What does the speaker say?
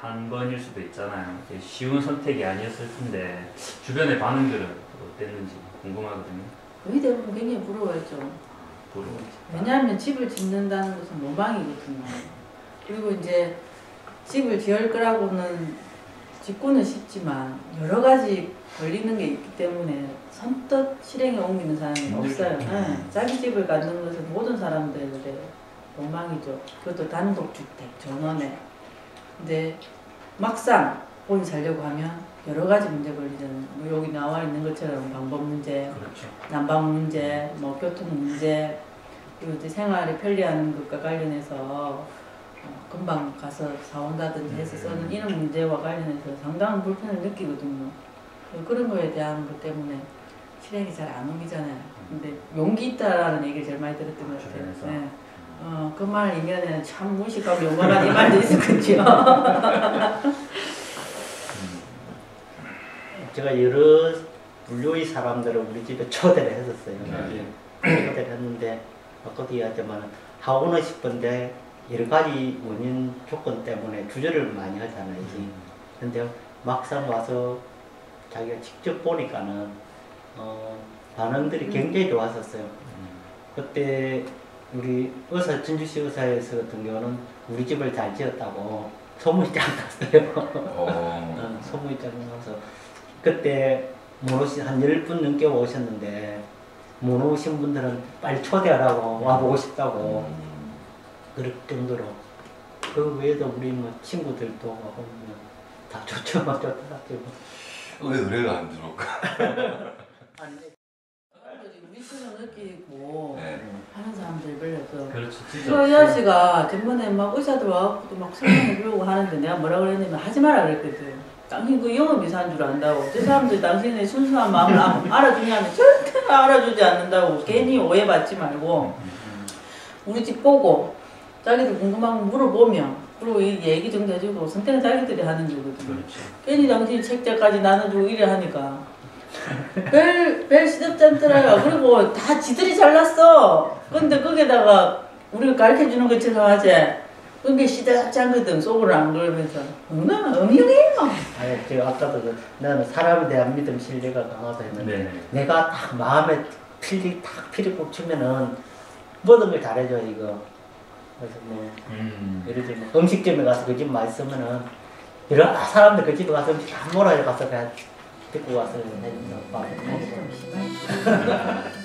한 번일 수도 있잖아요. 쉬운 선택이 아니었을 텐데 주변의 반응들은 어땠는지 궁금하거든요. 거의 대부분 굉장히 부러워했죠. 부러워. 왜냐하면 집을 짓는다는 것은 모방이거든요. 그리고 이제 집을 지을 거라고는 짓고는 싶지만 여러 가지 걸리는 게 있기 때문에 선뜻 실행에 옮기는 사람이 힘들죠. 없어요. 네. 자기 집을 갖는 것은 모든 사람들의 로망이죠. 그것도 단독주택, 전원에. 근데 막상 본인 살려고 하면 여러 가지 문제 걸리잖아요. 뭐 여기 나와 있는 것처럼 방법 문제, 그렇죠. 난방 문제, 뭐 교통 문제, 그리고 이제 생활이 편리한 것과 관련해서 어, 금방 가서 사온다든지 해서 쓰는 이런 문제와 관련해서 상당한 불편을 느끼거든요. 그런 거에 대한 것 때문에 실행이 잘안 옮기잖아요. 근데 용기 있다라는 얘기를 제일 많이 들었던 것 같아요. 네. 어, 그 말 이면에는 참 무식하고 용감한 이 말도 있었겠죠. 제가 여러 분류의 사람들을 우리 집에 초대를 했었어요. 네. 초대를 했는데 아까도 이야기했지만 하고는 싶은데 여러 가지 원인 조건 때문에 주저를 많이 하잖아요. 음. 근데 막상 와서 자기가 직접 보니까는 어, 반응들이 음. 굉장히 좋았었어요. 음. 그때 우리 의사 진주시 의사에서 같은 경우는 우리 집을 잘 지었다고 소문이 쫙 났어요. 어. 어, 소문이 쫙 나서 그때 못 오신 한 10분 넘게 오셨는데 못 오신 분들은 빨리 초대하라고 와보고 싶다고 음. 그럴 정도로 그 외에도 우리 뭐 친구들도 와보면 다 좋죠 막 좋더라고요. 왜 의뢰가 안 들어올까? 위치는 느끼고 네. 하는 사람들이. 그렇죠. 진짜. 그 여자씨가 전번에 막 의사들 와갖고 막 설명해 주려고 하는데 내가 뭐라 그랬냐면 하지 마라 그랬거든. 당신 그 영업이사인 줄 안다고. 저 사람들 당신의 순수한 마음을 아- 알아주냐면 절대 알아주지 않는다고. 괜히 오해받지 말고 우리 집 보고 자기들 궁금한 거 물어보면 그리고 이 얘기 좀 해주고 선택은 자기들이 하는 거거든. 그렇죠. 괜히 당신이 책자까지 나눠주고 이래 하니까 별, 별 시덥잖더라요. 그리고 다 지들이 잘났어. 근데 거기다가 우리가 가르쳐 주는 것처럼 하지. 그게 시덥지 않거든. 속으로 안 그러면서. 얼마나 음흉해요. 아니 제가 아까도 그 나는 사람에 대한 믿음 신뢰가 강하다 했는데 네. 내가 딱 마음에 필리 딱 필이 꽂히면은 모든 걸 잘해줘 이거. 그래서 뭐 음. 예를 들면 음식점에 가서 그 집 맛있으면은 여러 사람들 그 집에 가서 음식 안 몰아요 가서 그냥 듣고 와서 해준다. 좀 심하지.